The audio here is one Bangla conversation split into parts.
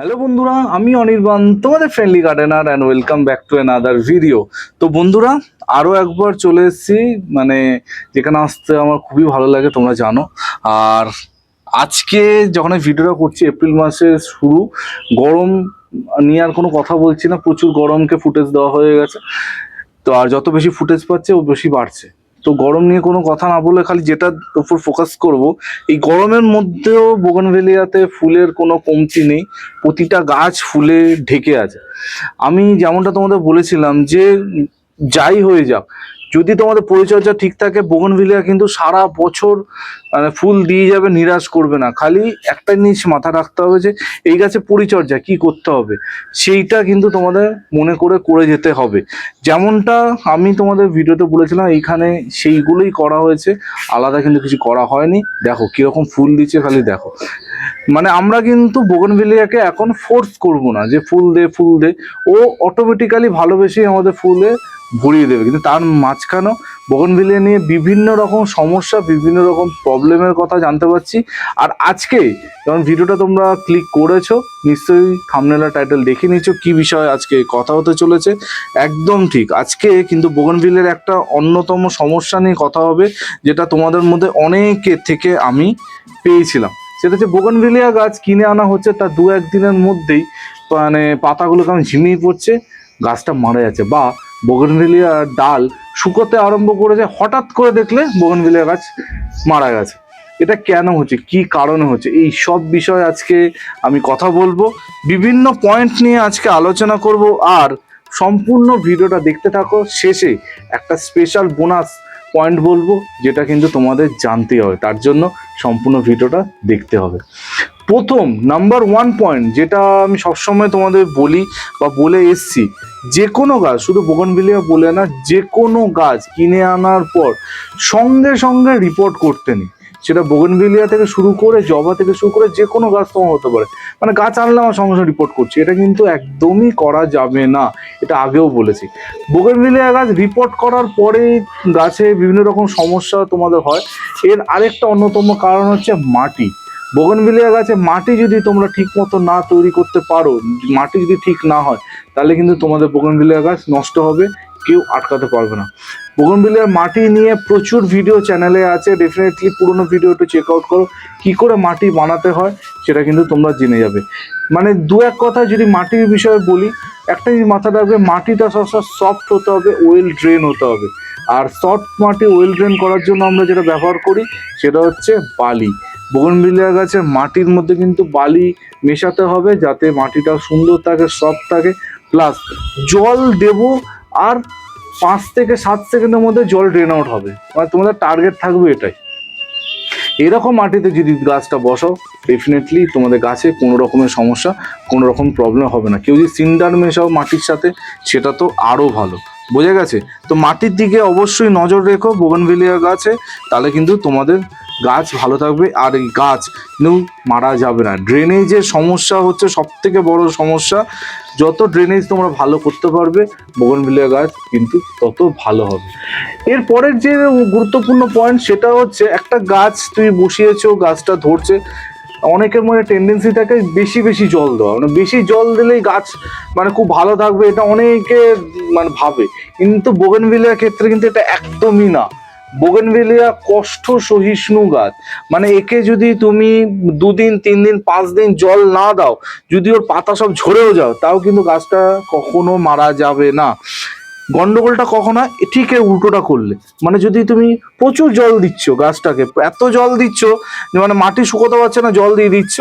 হ্যালো বন্ধুরা, আমি অনির্বাণ, তোমাদের friendly gardener and welcome back to another video তো বন্ধুরা আরও একবার চলে এসেছি মানে যেখানে আসতে আমার খুবই ভালো লাগে, তোমরা জানো। আর আজকে যখন ভিডিওটা করছি এপ্রিল মাসের শুরু, গরম নিয়ে আর কোনো কথা বলছি না, প্রচুর গরমকে ফুটেজ দেওয়া হয়ে গেছে। তো আর যত বেশি ফুটেজ পাচ্ছে, ও বেশি বাড়ছে। তো গরম নিয়ে কোনো কথা না বলে খালি যেটার উপর ফোকাস করব, এই গরমের মধ্যেও বোগনভেলিয়াতে ফুলের কোনো কমতি নেই, প্রতিটা গাছ ফুলে ঢেকে আছে। আমি যেমনটা তোমাদের বলেছিলাম যে যাই হয়ে যাক যদি তোমাদের পরিচর্যা ঠিক থাকে বোগনভিলিয়া কিন্তু সারা বছর মানে ফুল দিয়ে যাবে, নিরাশ করবে না। খালি একটা জিনিস মাথা রাখতে হবে যে, এই গাছে পরিচর্যা, কি করতে হবে? সেইটা কিন্তু তোমাদের মনে করে করে যেতে হবে। যেমনটা আমি তোমাদের ভিডিওতে বলেছিলাম, এইখানে সেইগুলোই করা হয়েছে। আলাদা কিন্তু কিছু করা হয়নি। দেখো, কীরকম ফুল দিচ্ছে, খালি দেখো। মানে আমরা কিন্তু বোগনভিলিয়াকে এখন ফোর্স করব না যে, ফুল দে ফুল দে। ও অটোমেটিক্যালি ভালোবেসেই আমাদের ফুলে ভরিয়ে দেবে। কিন্তু তার মাঝখানেও বোগনভিলিয়া নিয়ে বিভিন্ন রকম সমস্যা, বিভিন্ন রকম প্রবলেমের কথা জানতে পারছি। আর আজকে যখন ভিডিওটা তোমরা ক্লিক করেছ, নিশ্চয়ই থামনেলা টাইটেল দেখে নিয়েছো কি বিষয়ে আজকে কথা হতে চলেছে। একদম ঠিক, আজকে কিন্তু বোগনভিলের একটা অন্যতম সমস্যা নিয়ে কথা হবে, যেটা তোমাদের মধ্যে অনেকের থেকে আমি পেয়েছিলাম। সেটা হচ্ছে বোগনভিলিয়া গাছ কিনে আনা হচ্ছে তার দু একদিনের মধ্যেই মানে পাতাগুলো কেমন ঝিমিয়ে পড়ছে, গাছটা মারা যাচ্ছে। বা বোগনভিলিয়া ডাল শুকোতে আরম্ভ করেছে, হঠাৎ করে দেখলে বোগনভিলিয়া গাছ মারা গেছে। এটা কেন হচ্ছে? কি কারণে হচ্ছে? এই সব বিষয়ে আজকে আমি কথা বলব। বিভিন্ন পয়েন্ট নিয়ে আজকে আলোচনা করব। আর সম্পূর্ণ ভিডিওটা দেখতে থাকো। শেষে একটা স্পেশাল বোনাস পয়েন্ট বলব, যেটা কিন্তু তোমাদের জানতে হবে। তার জন্য সম্পূর্ণ ভিডিওটা দেখতে হবে। প্রথম নাম্বার ওয়ান পয়েন্ট যেটা আমি সবসময় তোমাদের বলি বা বলে এসছি যে কোনো গাছ, শুধু বোগনভিলিয়া বলে না যে কোনো গাছ কিনে আনার পর সঙ্গে সঙ্গে রিপোর্ট করতে নেই সেটা বোগনভিলিয়া থেকে শুরু করে, জবা থেকে শুরু করে যে কোনো গাছ তোমার হতে পারে। মানে গাছ আনলে আমার সঙ্গে সঙ্গে রিপোর্ট করছি। এটা কিন্তু একদমই করা যাবে না। এটা আগেও বলেছি। বোগনভিলিয়া গাছ রিপোর্ট করার পরে গাছে বিভিন্ন রকম সমস্যা তোমাদের হয়। এর আরেকটা অন্যতম কারণ হচ্ছে মাটি। বোগনভিলিয়া গাছে মাটি যদি তোমরা ঠিক মতো না তৈরি করতে পারো, মাটি যদি ঠিক না হয়, তাহলে কিন্তু তোমাদের বগনবিলিয়া গাছ নষ্ট হবে, কেউ আটকাতে পারবে না। বগনবিলিয়ার মাটি নিয়ে প্রচুর ভিডিও চ্যানেলে আছে ডেফিনেটলি পুরোনো ভিডিও একটু চেক আউট করো, কী করে মাটি বানাতে হয়, সেটা কিন্তু তোমরা জেনে যাবে। মানে দু এক কথা যদি মাটির বিষয়ে বলি, একটা জিনিস মাথা রাখবে, মাটিটা সবসময় সফট হতে হবে ওয়েল ড্রেন হতে হবে। আর সফট মাটি ওয়েল ড্রেন করার জন্য আমরা যেটা ব্যবহার করি, সেটা হচ্ছে বালি। বোগনভিলিয়া গাছের মাটির মধ্যে কিন্তু বালি মেশাতে হবে যাতে মাটিটা সুন্দর থাকে সফট থাকে। প্লাস জল দেব আর পাঁচ থেকে সাত সেকেন্ডের মধ্যে জল ড্রেন আউট হবে। মানে তোমাদের টার্গেট থাকবে এটাই। এরকম মাটিতে যদি গাছটা বসাও ডেফিনেটলি তোমাদের গাছে কোনো রকমের সমস্যা, কোনো রকম প্রবলেম হবে না। কেউ যদি সিন্ডার মেশাও মাটির সাথে, সেটা তো আরও ভালো। বোঝা গেছে? তো মাটির দিকে অবশ্যই নজর রেখো বোগনভিলিয়া গাছে, তাহলে কিন্তু তোমাদের গাছ ভালো থাকবে আর এই গাছ কিন্তু মারা যাবে না। ড্রেনেজের সমস্যা হচ্ছে সব থেকে বড় সমস্যা। যত ড্রেনেজ তোমরা ভালো করতে পারবে, বোগনভিলিয়া গাছ কিন্তু তত ভালো হবে। এর পরের যে গুরুত্বপূর্ণ পয়েন্ট সেটা হচ্ছে একটা গাছ তুমি বসিয়েছো, গাছটা ধরছে, অনেকের মনে টেন্ডেন্সি থাকে বেশি বেশি জল দেওয়া। মানে বেশি জল দিলেই গাছ মানে খুব ভালো থাকবে এটা অনেকে মানে ভাবে। কিন্তু বোগেনভিলিয়ার ক্ষেত্রে কিন্তু এটা একদমই না। বোগেনভিলিয়া কষ্ট সহিষ্ণু গাছ মানে একে যদি তুমি দুদিন তিন দিন পাঁচ দিন জল না দাও যদি ওর পাতা সব ঝরেও যাও তাও কিন্তু গাছটা কখনো মারা যাবে না গন্ডগোলটা কখন ঠিক এর উল্টোটা করলে মানে যদি তুমি প্রচুর জল দিচ্ছ গাছটাকে এত জল দিচ্ছ যে মানে মাটি শুকোতে পারছে না জল দিয়ে দিচ্ছ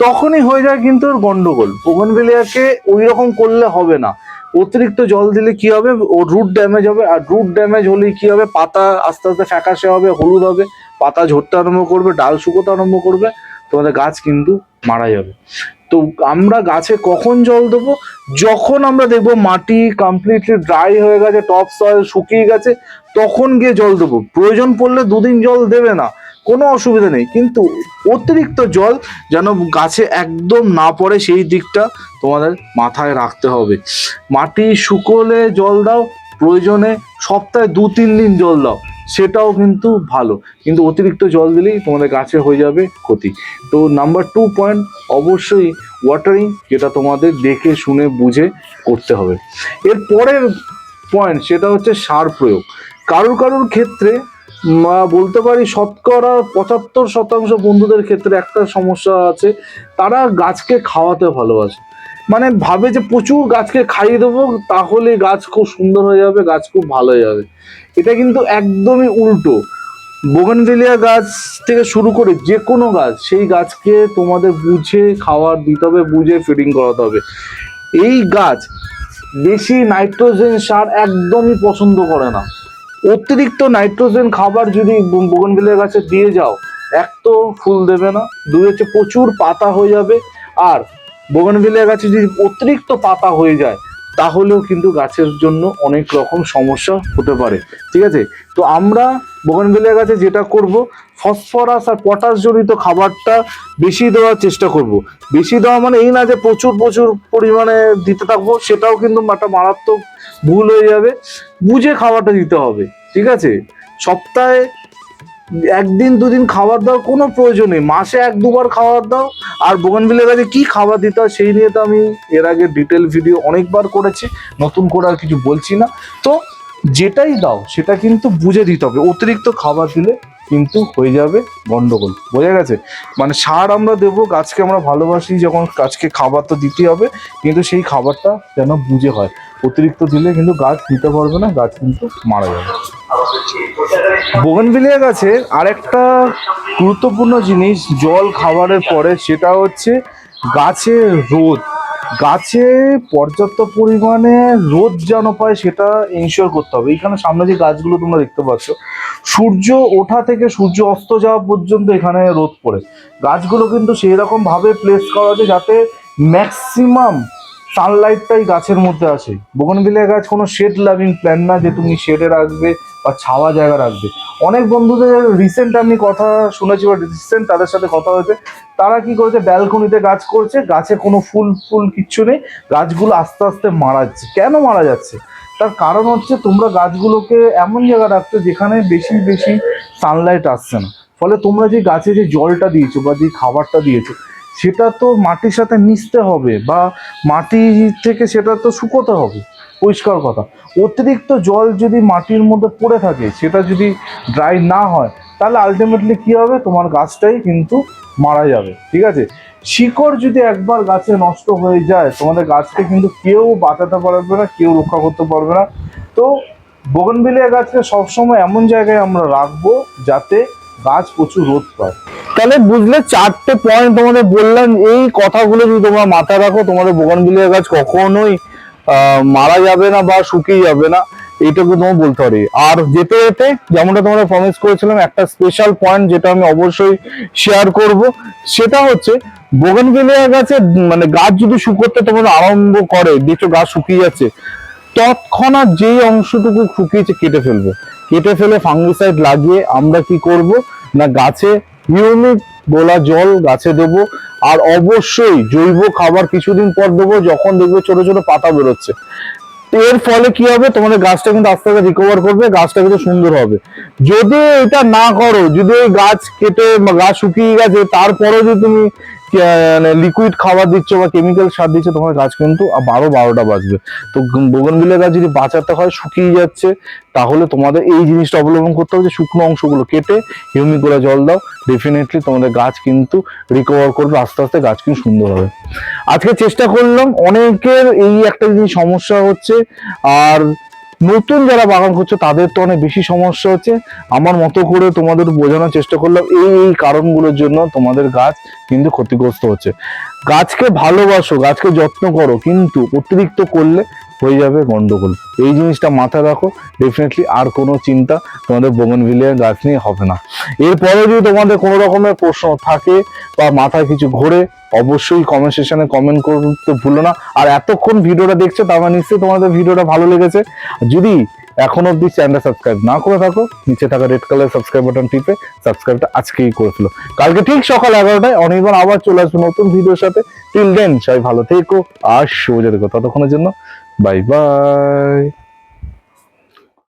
তখনই হয়ে যায় কিন্তু ওর গন্ডগোল। বোগনভেলিয়াকে ওই রকম করলে হবে না। অতিরিক্ত জল দিলে কি হবে? ও রুট ড্যামেজ হবে। আর রুট ড্যামেজ হলে কি হবে? পাতা আস্তে আস্তে ফ্যাকাশে হবে, হলুদ হবে। পাতা ঝরতে আরম্ভ করবে, ডাল শুকোতে আরম্ভ করবে। তোমাদের গাছ কিন্তু মারা যাবে। তো আমরা গাছে কখন জল দেবো? যখন আমরা দেখব মাটি কমপ্লিটলি ড্রাই হয়ে গেছে টপ সয়েল শুকিয়ে গেছে, তখন গিয়ে জল দেবো। প্রয়োজন পড়লে দুদিন জল দেবে না। কোনো অসুবিধা নেই, কিন্তু অতিরিক্ত জল যেন গাছে একদম না পড়ে সেই দিকটা তোমাদের মাথায় রাখতে হবে। মাটি শুকোলে জল দাও, প্রয়োজনে সপ্তাহে দু তিন দিন জল দাও, সেটাও কিন্তু ভালো। কিন্তু অতিরিক্ত জল দিলেই তোমাদের গাছে হয়ে যাবে ক্ষতি। তো নাম্বার টু পয়েন্ট অবশ্যই ওয়াটারিং যেটা তোমাদের দেখে, শুনে, বুঝে করতে হবে। এর পরের পয়েন্ট সেটা হচ্ছে সার প্রয়োগ। কারুর কারুর ক্ষেত্রে বলতে পারি শতকরা পঁচাত্তর শতাংশ বন্ধুদের ক্ষেত্রে একটা সমস্যা আছে, তারা গাছকে খাওয়াতে ভালোবাসে। মানে ভাবে যে প্রচুর গাছকে খাইয়ে দেবো, তাহলে গাছ খুব সুন্দর হয়ে যাবে, গাছ খুব ভালো হয়ে যাবে। এটা কিন্তু একদমই উল্টো। বোগানভেলিয়া গাছ থেকে শুরু করে যে কোনো গাছ, সেই গাছকে তোমাদের বুঝে খাওয়ার, দিতে হবে, বুঝে ফিডিং করাতে হবে। এই গাছ, বেশি নাইট্রোজেন সার একদমই পছন্দ করে না। অতিরিক্ত নাইট্রোজেন খাবার যদি বোগনভিলিয়া গাছে দিয়ে যাও, এক তো ফুল দেবে না, দুই হচ্ছে প্রচুর পাতা হয়ে যাবে, আর বোগনভিলিয়া গাছে যদি অতিরিক্ত পাতা হয়ে যায়, তাহলেও কিন্তু গাছের জন্য অনেক রকম সমস্যা হতে পারে, ঠিক আছে? তো আমরা বোগনভিলিয়া গাছে যেটা করব, ফসফরাস আর পটাশ জনিত খাবারটা বেশি দেওয়ার চেষ্টা করব। বেশি দেওয়া মানে এই না যে প্রচুর প্রচুর পরিমাণে দিতে থাকব, সেটাও কিন্তু একটা মারাত্মক ভুল হয়ে যাবে। বুঝে খাবারটা দিতে হবে। ঠিক আছে? সপ্তাহে একদিন, দুদিন খাবার দাও, কোনো প্রয়োজন নেই। মাসে এক, দুবার খাবার দাও। আর বোগানবিলের কাছে কি খাবার দিতে হয় সেই নিয়ে তো আমি এর আগে ডিটেল ভিডিও অনেকবার করেছি। নতুন করে আর কিছু বলছি না। তো যেটাই দাও, সেটা কিন্তু বুঝে দিতে হবে। অতিরিক্ত খাবার দিলে কিন্তু হয়ে যাবে গন্ডগোল। বোঝা গেছে? মানে সার আমরা দেবো, গাছকে আমরা ভালোবাসি, যখন গাছকে খাবার তো দিতে হবে, কিন্তু সেই খাবারটা যেন বুঝে হয়। অতিরিক্ত দিলে কিন্তু গাছ দিতে পারবে না, গাছ কিন্তু মারা যাবে। বোগনভিলিয়া গাছের আরেকটা গুরুত্বপূর্ণ জিনিস জল খাবারের পরে, সেটা হচ্ছে গাছের রোদ। গাছে পর্যাপ্ত পরিমাণে রোদ যেন পায়, সেটা ইনশিওর করতে হবে। এইখানে সামনে যে গাছগুলো তোমরা দেখতে পাচ্ছ সূর্য ওঠা থেকে সূর্য অস্ত যাওয়া পর্যন্ত এখানে রোদ পড়ে। গাছগুলো কিন্তু সেই রকম ভাবে প্লেস করা আছে যাতে ম্যাক্সিমাম সানলাইটটাই গাছের মধ্যে আসে। বোগনভিলিয়া গাছ কোনো শেড লাভিং প্ল্যান না যে তুমি শেডে রাখবে বা ছাওয়া জায়গা রাখবে। অনেক বন্ধুদের রিসেন্ট আমি কথা শুনেছি বা রিসেন্ট তাদের সাথে কথা হয়েছে। তারা কি করেছে? ব্যালকনিতে গাছ করছে, গাছে কোনো ফুল ফুল কিচ্ছু নেই। গাছগুলো আস্তে আস্তে মারা যাচ্ছে। কেন মারা যাচ্ছে? তার কারণ হচ্ছে তোমরা গাছগুলোকে এমন জায়গা রাখছো যেখানে বেশি বেশি সানলাইট আসছে না। ফলে তোমরা যে গাছে যে জলটা দিয়েছ বা যে খাবারটা দিয়েছ, সেটা তো মাটির সাথে মিশতে হবে বা মাটি থেকে সেটা তো শুকোতে হবে। পরিষ্কার কথা। অতিরিক্ত জল যদি মাটির মধ্যে পড়ে থাকে, সেটা যদি ড্রাই না হয়, তাহলে আলটিমেটলি কি হবে? তোমার গাছটাই কিন্তু মারা যাবে, ঠিক আছে? শিকড় যদি একবার গাছে নষ্ট হয়ে যায়, তোমাদের গাছকে কিন্তু কেউ বাঁচাতে পারবে না, কেউ রক্ষা করতে পারবে না। তো বোগনভিলিয়া গাছকে সবসময় এমন জায়গায় আমরা রাখব যাতে গাছ প্রচুর রোদ পায়। তাহলে বুঝলে চারটে পয়েন্ট তোমাদের বললাম, এই কথাগুলো যদি তোমরা মাথায় রাখো, তোমাদের বোগানবিলিয়া গাছ কখনোই মারা যাবে না বা শুকিয়ে যাবে না। এইটুকু তোমার বলতে পারি। আর যেতে যেতে যেমনটা তোমরা প্রমিস করেছিলাম, একটা স্পেশাল পয়েন্ট যেটা আমি অবশ্যই শেয়ার করব, সেটা হচ্ছে বোগানভিলিয়া গাছে মানে গাছ যদি শুকোতে তোমার আরম্ভ করে দেখছ গাছ শুকিয়ে যাচ্ছে, তৎক্ষণাৎ যেই অংশটুকু শুকিয়েছে কেটে ফেলবে। কেটে ফেলে ফাঙ্গিসাইড লাগিয়ে আমরা কি করব? না, গাছে হিউমিক গোলা জল গাছে দেবো, আর অবশ্যই জৈব খাবার কিছুদিন পর দেবো, যখন দেখবে ছোট ছোট পাতা বেরোচ্ছে। এর ফলে কি হবে? তোমাদের গাছটা কিন্তু আস্তে আস্তে রিকভার করবে, গাছটা কিন্তু সুন্দর হবে। যদি এটা না করো, যদি গাছ কেটে গাছ শুকিয়ে গেছে, তারপরেও যদি তুমি লিকুইড খাবার দিচ্ছ বা কেমিক্যাল সার দিচ্ছ, তোমার গাছ কিন্তু বারো বারোটা বাজবে। তো বোগনবিলের গাছ যদি বাঁচাতে হয়, শুকিয়ে যাচ্ছে, তাহলে তোমাদের এই জিনিসটা অবলম্বন করতে হবে যে শুকনো অংশগুলো কেটে, হিউমিক করে জল দাও। ডেফিনেটলি তোমাদের গাছ কিন্তু রিকভার করবে, আস্তে আস্তে গাছ কিন্তু সুন্দর হবে। আজকে চেষ্টা করলাম, অনেকের এই একটা জিনিস সমস্যা হচ্ছে, আর নতুন যারা বাগান করছে, তাদের তো অনেক বেশি সমস্যা হচ্ছে। আমার মতো করে তোমাদের বোঝানোর চেষ্টা করলাম, এই এই কারণগুলোর জন্য তোমাদের গাছ কিন্তু ক্ষতিগ্রস্ত হচ্ছে। গাছকে ভালোবাসো, গাছকে যত্ন করো, কিন্তু অতিরিক্ত করলে হয়ে যাবে গন্ডগোল। এই জিনিসটা মাথায় রাখো ডেফিনেটলি আর কোনো চিন্তা তোমাদের বোগনভিলিয়ার গাছ নিয়ে হবে না। এরপরে যদি তোমাদের কোনো রকমের প্রশ্ন থাকে বা মাথায় কিছু ঘোরে, অবশ্যই কমেন্ট সেকশনে কমেন্ট করতে ভুলো না। আর এতক্ষণ ভিডিওটা দেখছ তার মানে নিশ্চয়ই তোমাদের ভিডিওটা ভালো লেগেছে। যদি এখন অব্দি চ্যানেলটা সাবস্ক্রাইব না করে থাকো, নিচে থাকা রেড কালার সাবস্ক্রাইব বাটন টিপে সাবস্ক্রাইবটা আজকেই করে ফেলো। কালকে ঠিক সকাল এগারোটায় অনেকবার আবার চলে আসবে নতুন ভিডিওর সাথে। টিল দেন সবাই ভালো থেকো আর শুভ থেকো ততক্ষণের জন্য Bye-bye!